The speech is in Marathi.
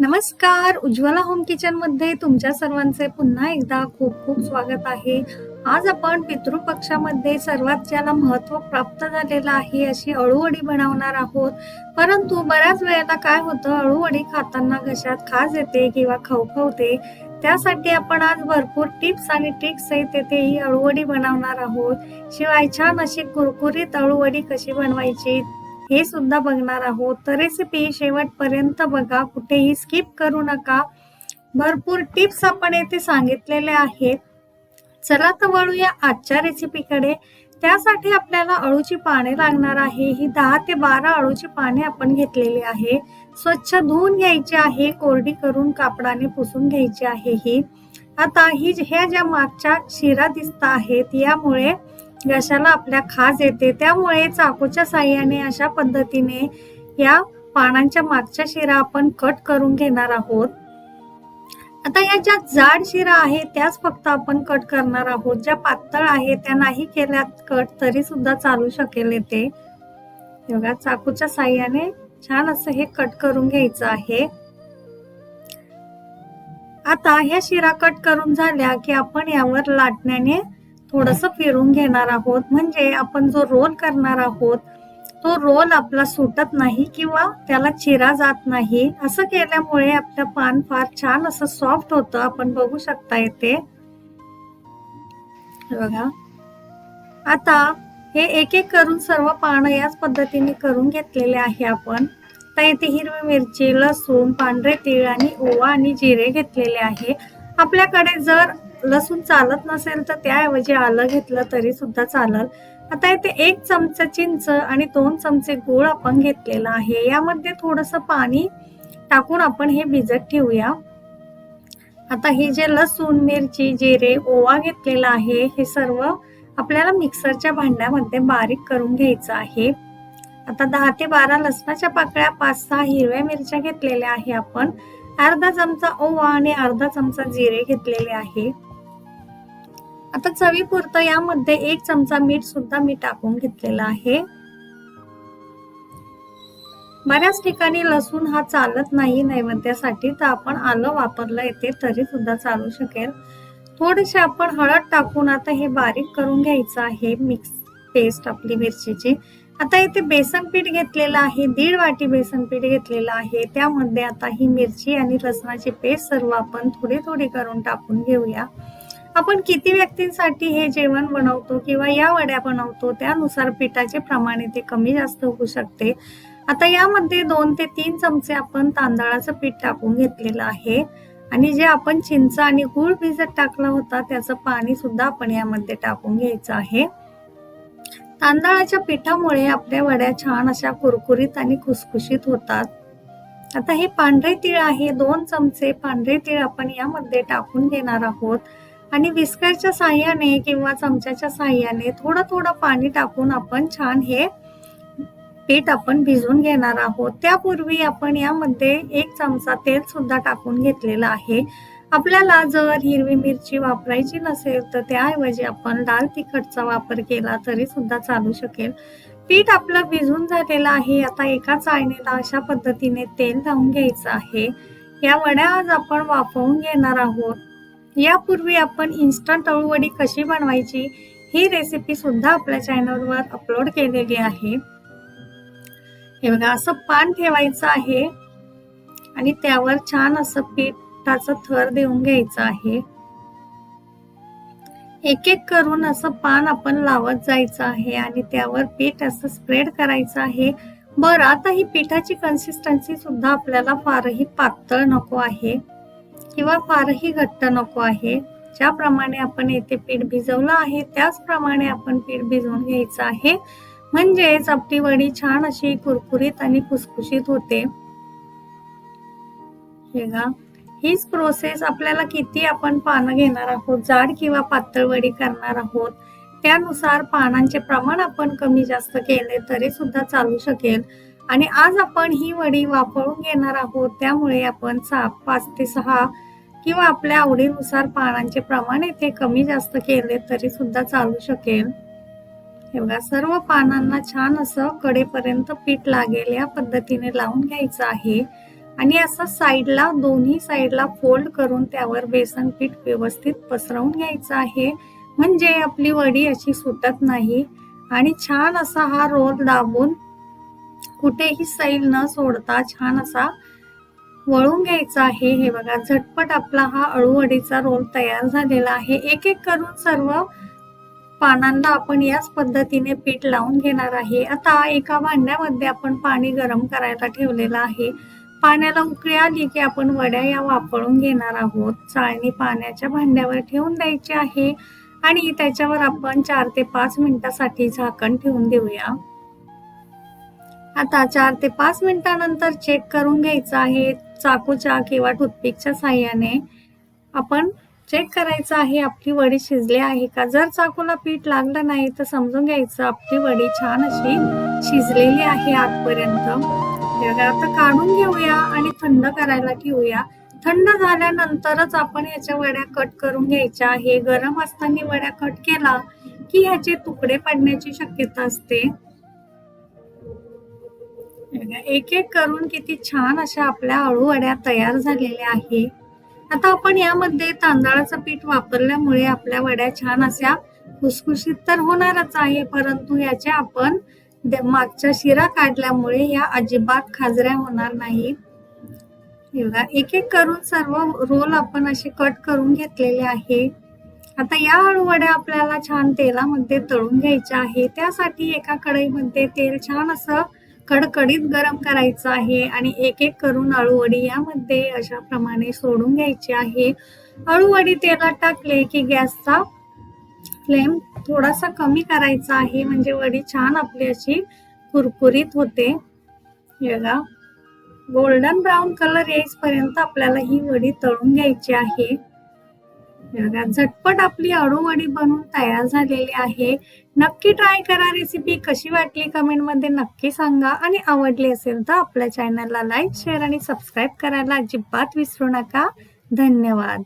नमस्कार उज्ज्वला होम किचनमध्ये तुमच्या सर्वांचे पुन्हा एकदा खूप खूप स्वागत आहे. आज आपण पितृपक्षामध्ये सर्वात ज्याला महत्त्व प्राप्त झालेलं आहे अशी अळूवडी बनवणार आहोत. परंतु बऱ्याच वेळेला काय होतं अळूवडी खाताना घशात खाज येते किंवा खवखवते त्यासाठी आपण आज भरपूर टिप्स आणि ट्रिक्स सहित येथे ही अळूवडी बनवणार आहोत. शिवाय छान अशी कुरकुरीत अळूवडी कशी बनवायची हे सुद्धा बघणार आहोत. तर रेसिपी शेवटपर्यंत बघा कुठेही स्किप करू नका. भरपूर टिप्स आपण येथे सांगितलेले आहेत. चला तर वळूया आजच्या रेसिपीकडे त्यासाठी आपल्याला अळूची पाने लागणार आहे. ही दहा ते बारा अळूची पाने आपण घेतलेली आहे. स्वच्छ धुवून घ्यायची आहे. कोरडी करून कापडाने पुसून घ्यायची आहे ही. आता ही ह्या ज्या मागच्या शिरा दिसत आहेत यामुळे घशाला आपल्या खाज येते. त्यामुळे चाकूच्या साह्याने अशा पद्धतीने या पानांच्या मागच्या शिरा आपण कट करून घेणार आहोत. आता या ज्या जाड शिरा आहे त्याच फक्त आपण कट करणार आहोत. ज्या पातळ आहेत त्या नाही केल्यात कट तरी सुद्धा चालू शकेल येते. बघा चाकूच्या साह्याने छान असं हे कट करून घ्यायचं आहे. आता ह्या शिरा कट करून झाल्या की आपण यावर लाटण्याने थोडस फिरून घेणार आहोत. म्हणजे आपण जो रोल करणार आहोत तो रोल आपला सुटत नाही किंवा त्याला चिरा जात नाही. असं केल्यामुळे आपलं पान फार छान असं सॉफ्ट होतं. आपण बघू शकता येते बघा. आता हे एक एक करून सर्व पानं याच पद्धतीने करून घेतलेले आहे आपण. तर इथे हिरवी मिरची लसूण पांढरे तीळ आणि ओवा आणि जिरे घेतलेले आहे. आपल्याकडे जर लसूण चालत नसेल तर त्याऐवजी आलं घेतलं तरी सुद्धा चालल. आता इथे एक चमचा चिंच आणि दोन चमचे गूळ आपण घेतलेला आहे. यामध्ये थोडस पाणी टाकून आपण हे भिजत ठेवूया. आता हे जे लसूण मिरची जिरे ओवा घेतलेला आहे हे सर्व आपल्याला मिक्सरच्या भांड्यामध्ये बारीक करून घ्यायचं आहे. आता दहा ते बारा लसणाच्या पाकळ्या पाच सहा हिरव्या मिरच्या घेतलेल्या आहे आपण. अर्धा चमचा ओवा आणि अर्धा चमचा जिरे घेतलेले आहे. आता चवीपुरतं यामध्ये एक चमचा मीठ सुद्धा मी टाकून घेतलेला आहे. बऱ्याच ठिकाणी लसूण हा चालत नाही नैवेद्यासाठी तर आपण आलं वापरलं येते तरी सुद्धा चालू शकेल. थोडेसे आपण हळद टाकून आता हे बारीक करून घ्यायचं आहे मिक्स पेस्ट आपली मिरचीची. आता इथे बेसन पीठ घेतलेलं आहे दीड वाटी बेसन पीठ घेतलेलं आहे. त्यामध्ये आता ही मिरची आणि लसणाची पेस्ट सर्व आपण थोडी थोडी करून टाकून घेऊया. आपण किती व्यक्तींसाठी हे जेवण बनवतो किंवा या वड्या बनवतो त्यानुसार पिठाचे प्रमाण इथे कमी जास्त होऊ शकते. आता यामध्ये दोन ते तीन चमचे आपण तांदळाचं पीठ टाकून घेतलेलं आहे. आणि जे आपण चिंच आणि गूळ भिजत टाकला होता त्याचं पाणी सुद्धा आपण यामध्ये टाकून घ्यायचं आहे. तांदळाच्या पिठामुळे आपल्या वड्या छान अशा कुरकुरीत आणि खुसखुशीत होतात. आता हे पांढरे तीळ आहे दोन चमचे पांढरे तीळ आपण यामध्ये टाकून घेणार आहोत. आणि विस्करच्या साह्याने किंवा चमच्याच्या साह्याने थोडं थोडं पाणी टाकून आपण छान हे पीठ आपण भिजून घेणार आहोत. त्यापूर्वी आपण यामध्ये एक चमचा तेल सुद्धा टाकून घेतलेलं आहे. आपल्याला जर हिरवी मिरची वापरायची नसेल तर त्याऐवजी आपण लाल तिखटचा वापर केला तरी सुद्धा चालू शकेल. पीठ आपलं भिजून झालेलं आहे. आता एका चाळणीला अशा पद्धतीने तेल लावून घ्यायचं आहे. या वड्या आज आपण वाफवून घेणार आहोत. यापूर्वी आपण इन्स्टंट अळूवडी कशी बनवायची ही रेसिपी सुद्धा आपल्या चॅनलवर अपलोड केलेली आहे. हे बघा असं पान ठेवायचं आहे. आणि त्यावर छान असं पिठाचं थर देऊन घ्यायचं आहे. एक एक करून असं पान आपण लावत जायचं आहे आणि त्यावर पीठ असं स्प्रेड करायचं आहे. बरं आता ही पिठाची कन्सिस्टन्सी सुद्धा आपल्याला फारही पातळ नको आहे. किंवा फारही घट्ट नको आहे. ज्याप्रमाणे आपण येथे पीठ भिजवलं आहे त्याचप्रमाणे आपण पीठ भिजवून घ्यायचं आहे. म्हणजेच आपली वडी छान अशी कुरकुरीत आणि खुसखुशीत होते. हे हीच प्रोसेस आपल्याला किती आपण पानं घेणार आहोत जाड किंवा पातळ वडी करणार आहोत त्यानुसार पानांचे प्रमाण आपण कमी जास्त केले तरी सुद्धा चालू शकेल. आणि आज आपण ही वडी वापरून घेणार आहोत. त्यामुळे आपण सहा पाच ते सहा किंवा आपल्या आवडीनुसार पानांचे प्रमाण येथे कमी जास्त केले तरी सुद्धा चालू शकेल. हे बघा सर्व पानांना छान असं कडेपर्यंत पीठ लागेल या पद्धतीने लावून घ्यायचं आहे. आणि असं साईडला दोन्ही साईडला फोल्ड करून त्यावर बेसन पीठ व्यवस्थित पसरवून घ्यायचं आहे. म्हणजे आपली वडी अशी सुटत नाही. आणि छान असा हा रोल दाबून कुठेही सैल न सोडता छान असा वळून घ्यायचा आहे. हे बघा झटपट आपला हा अळूवडीचा रोल तयार झालेला आहे. एक एक करून सर्व पानांना आपण याच पद्धतीने पीठ लावून घेणार आहे. आता एका भांड्यामध्ये आपण पाणी गरम करायला ठेवलेलं आहे. पाण्याला उकळी आली की आपण वड्या या वापरून घेणार आहोत. चाळणी पाण्याच्या भांड्यावर ठेवून द्यायची आहे आणि त्याच्यावर आपण चार ते पाच मिनिटासाठी झाकण ठेवून देऊया. आता चार ते पाच मिनिटानंतर चेक करून घ्यायचं आहे. चाकूच्या किंवा टूथपिकच्या साह्याने आपण चेक करायचं आहे आपली वडी शिजली आहे का? जर चाकूला पीठ लागलं नाही तर समजून घ्यायचं आपली वडी छान अशी शिजलेली आहे आतपर्यंत. आता काढून घेऊया आणि थंड करायला ठेवूया थंड झाल्यानंतरच आपण याच्या वड्या कट करून घ्यायच्या आहे. गरम असताना वड्या कट केला की ह्याचे तुकडे पडण्याची शक्यता असते. एक एक करून किती छान अशा आपल्या अळू वड्या तयार झालेल्या आहे. आता आपण यामध्ये तांदळाचं पीठ वापरल्यामुळे आपल्या वड्या छान अशा खुसखुशीत तर होणारच आहे परंतु याच्या आपण मागच्या शिरा काढल्यामुळे या अजिबात खाजऱ्या होणार नाही बघा, एक एक करून सर्व रोल आपण असे कट करून घेतलेले आहे. आता या अळू वड्या आपल्याला छान तेलामध्ये तळून घ्यायच्या आहे त्यासाठी एका कढईमध्ये तेल छान असं कडकडीत गरम करायचं आहे आणि एक एक करून अळूवडी यामध्ये अशा प्रमाणे सोडून घ्यायची आहे. अळूवडी तेलात टाकले की गॅसचा फ्लेम थोडासा कमी करायचा आहे. म्हणजे वडी छान आपली अशी कुरकुरीत होते. बघा. गोल्डन ब्राऊन कलर येईपर्यंत आपल्याला ही वडी तळून घ्यायची आहे. बघा, झटपट आपली अडूवडी बनवून तयार झालेली आहे. नक्की ट्राय करा रेसिपी कशी वाटली कमेंटमध्ये नक्की सांगा. आणि आवडली असेल तर आपल्या चॅनलला लाईक शेअर आणि सबस्क्राईब करायला अजिबात विसरू नका. धन्यवाद.